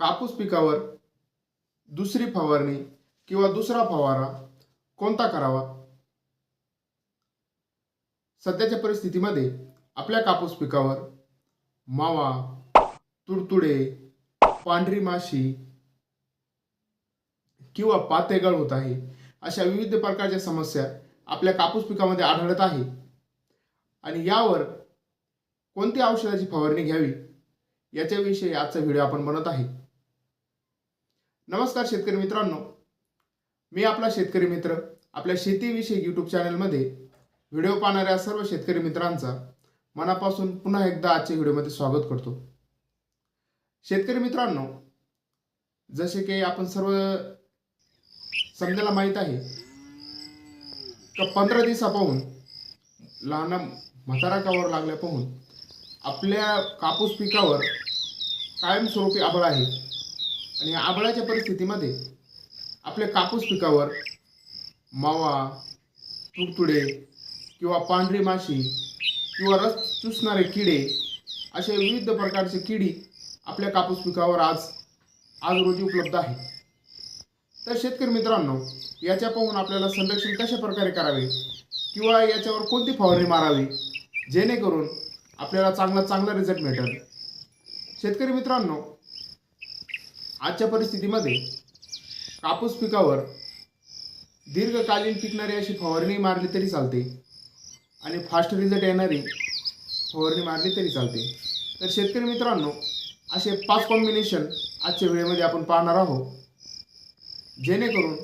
कापूस पिकावर दुसरी फवारणी किंवा दुसरा फवारा कोणता करावा? सध्याच्या परिस्थितीमध्ये आपल्या कापूस पिकावर मावा तुडतुडे पांढरी माशी किंवा पातेगळ होत आहे अशा विविध प्रकारच्या समस्या आपल्या कापूस पिकामध्ये आढळत आहे. आणि यावर कोणत्या औषधाची फवारणी घ्यावी? याच्याविषयी आजचा व्हिडिओ आपण बनत आहे. नमस्कार शेतकरी मित्रांनो. मी आपला शेतकरी मित्र आपल्या शेतीविषयी यूट्यूब चॅनलमध्ये व्हिडिओ पाहणाऱ्या सर्व शेतकरी मित्रांचा मनापासून पुन्हा एकदा आजच्या व्हिडिओमध्ये स्वागत करतो. शेतकरी मित्रांनो जसे की आपण सर्व समजायला माहीत आहे का पंधरा दिवसापाहून लहान म्हातारा कावर लागल्या पाहून आपल्या कापूस पिकावर कायमस्वरूपी आबळ आहे. आणि या आबळाच्या परिस्थितीमध्ये आपल्या कापूस पिकावर मावा तुडतुडे किंवा पांढरी माशी किंवा रस चुसणारे किडे असे विविध प्रकारचे किडी आपल्या कापूस पिकावर आज आज रोजी उपलब्ध आहे तर शेतकरी मित्रांनो याच्या पाहून आपल्याला संरक्षण कशा प्रकारे करावे किंवा याच्यावर कोणती फवारणी मारावी जेणेकरून आपल्याला चांगला चांगला रिझल्ट मिळेल. शेतकरी मित्रांनो आजच्या परिस्थितीमध्ये कापूस पिकावर दीर्घकालीन टिकणारी अशी फवारणी मारली तरी चालते आणि फास्ट रिझल्ट येणारी फवारणी मारली तरी चालते. तर शेतकरी मित्रांनो असे पाच कॉम्बिनेशन आजच्या वेळेमध्ये आपण पाहणार आहोत. जेणेकरून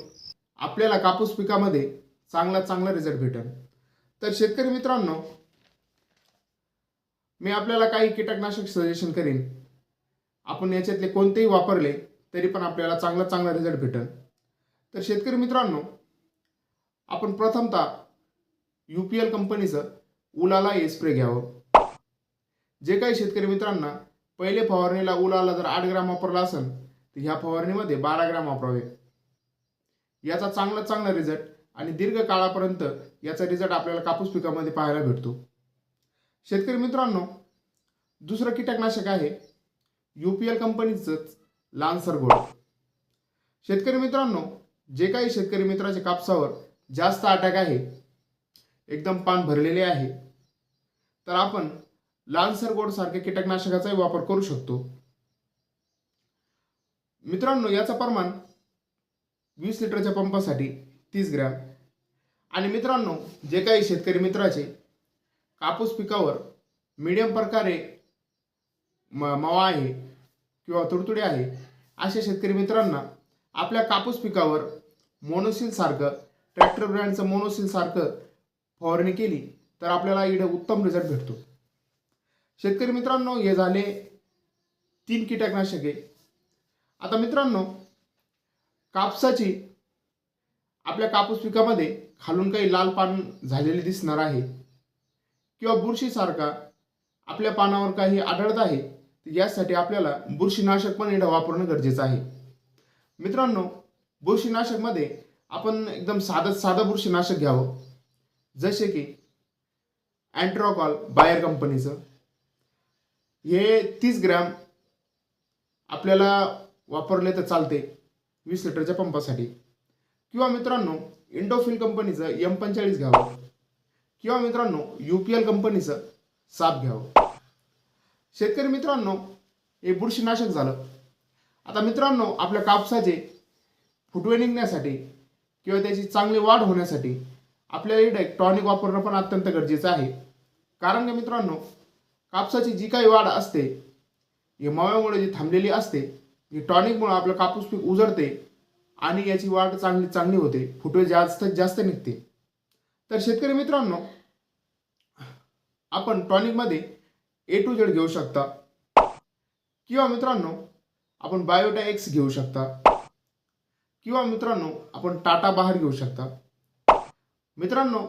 आपल्याला कापूस पिकामध्ये चांगला चांगला रिझल्ट भेटेल. तर शेतकरी मित्रांनो मी आपल्याला काही कीटकनाशक सजेशन करीन. आपण याच्यातले कोणतेही वापरले तरी पण आपल्याला चांगला चांगला रिझल्ट भेटेल. तर शेतकरी मित्रांनो आपण प्रथमतः यू पी एल कंपनीचं उलाला हे स्प्रे घ्यावं. जे काही शेतकरी मित्रांना पहिले फवारणीला उलाला जर आठ ग्राम वापरला असेल तर ह्या फवारणीमध्ये बारा ग्राम वापरावे. याचा चांगला चांगला रिझल्ट आणि दीर्घ काळापर्यंत याचा रिझल्ट आपल्याला कापूस पिकामध्ये पाहायला भेटतो. शेतकरी मित्रांनो दुसरं कीटकनाशक आहे यू पी एल कंपनीचंच लान्सर गोड शेतकरी मित्रांनो जे काही शेतकरी मित्राच्या कापसावर जास्त अटॅक आहे एकदम पान भरलेले आहे तर आपण लान्सर गोडसारख्या कीटकनाशकाचाही वापर करू शकतो. मित्रांनो याचं प्रमाण वीस लिटरच्या पंपासाठी तीस ग्रॅम. आणि मित्रांनो जे काही शेतकरी मित्राचे कापूस पिकावर मीडियम प्रकारे म मावा आहे किंवा तुडतुडे आहे अशा शेतकरी मित्रांना आपल्या कापूस पिकावर मोनोसिल सारखं ट्रॅक्टर ब्रँडचं मोनोसिल सारखं फवारणी केली तर आपल्याला इकडे उत्तम रिझल्ट भेटतो. शेतकरी मित्रांनो हे झाले तीन कीटकनाशके. आता मित्रांनो कापसाची आपल्या कापूस पिकामध्ये खालून काही लाल पान झालेले दिसणार आहे किंवा बुरशीसारखा आपल्या पानावर काही आढळत आहे यासाठी आपल्याला बुरशीनाशक पण इथं वापरणं गरजेचं आहे. मित्रांनो बुरशीनाशकमध्ये आपण एकदम साधं साधं बुरशीनाशक घ्यावं. जसे की अँट्रॉकॉल बायर कंपनीचं हे तीस ग्रॅम आपल्याला वापरले तर चालते वीस लिटरच्या पंपासाठी. किंवा मित्रांनो इंडोफिल कंपनीचं एम पंचेचाळीस घ्यावं. किंवा मित्रांनो यू पी एल कंपनीचं साप घ्यावं. शेतकरी मित्रांनो हे बुरशीनाशक झालं. आता मित्रांनो आपल्या कापसाचे फुटवे निघण्यासाठी किंवा त्याची चांगली वाढ होण्यासाठी आपल्याला इकडे टॉनिक वापरणं पण अत्यंत गरजेचं आहे. कारण की मित्रांनो कापसाची जी काही वाढ असते ही माव्यामुळे जी थांबलेली असते ही टॉनिकमुळे आपलं कापूस पीक उजळते आणि याची वाढ चांगली चांगली होते. फुटवे जास्त जास्त निघते. तर शेतकरी मित्रांनो आपण टॉनिकमध्ये ए टू झेड घेऊ शकता. किंवा मित्रांनो आपण बायोटा एक्स घेऊ शकता. किंवा मित्रांनो आपण टाटा बाहेर घेऊ शकता. मित्रांनो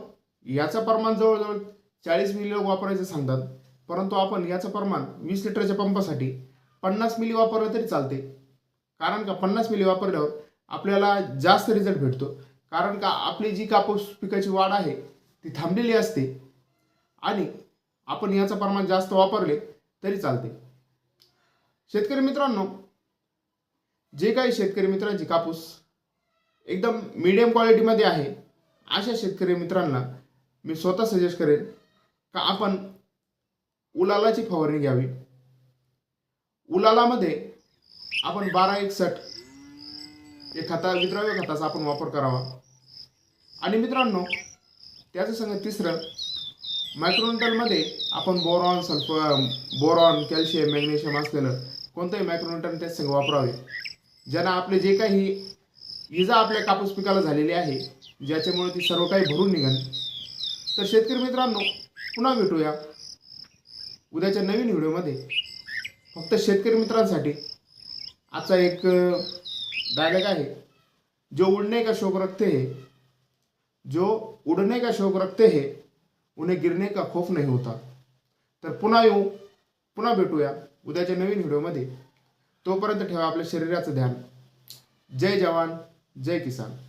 याचं प्रमाण जवळजवळ चाळीस मिली वापरायचं सांगतात. परंतु आपण याचं प्रमाण वीस लिटरच्या पंपासाठी पन्नास मिली वापरलं तरी चालते. कारण का पन्नास मिली वापरल्यावर आपल्याला जास्त रिझल्ट भेटतो. कारण का आपली जी कापूस पिकाची वाढ आहे ती थांबलेली असते. आणि आपण याचं प्रमाण जास्त वापरले तरी चालते. शेतकरी मित्रांनो जे काही शेतकरी मित्रांची कापूस एकदम मीडियम क्वालिटीमध्ये आहे अशा शेतकरी मित्रांना मी स्वतः सजेस्ट करेन का आपण उलालाची फवारणी घ्यावी. उलालामध्ये आपण बारा एकसठ हे खता विद्राव्य खताचा आपण वापर करावा. आणि मित्रांनो त्याचं संग तिसरं मायक्रोन्युटनमध्ये आपण boron sulphur boron calcium magnesium असलेलं कोणतंही मायक्रोन्युटन त्या संघ वापरावे. ज्यांना आपले जे काही इजा आपल्या कापूस पिकाला झालेली आहे ज्याच्यामुळे ती सर्व काही भरून निघाल. तर शेतकरी मित्रांनो पुन्हा भेटूया उद्याच्या नवीन व्हिडिओमध्ये. फक्त शेतकरी मित्रांसाठी आजचा एक डायलॉग आहे. जो उडने का शौक रखते हे? जो उडने का शौक रखते हे? उन्हें गिरने का खौफ नहीं होता। तर पुन्हा येऊ पुन्हा भेटूया उद्याच्या नवीन व्हिडिओमध्ये तोपर्यंत ठेवा आपल्या शरीराचं ध्यान. जय जवान जय किसान.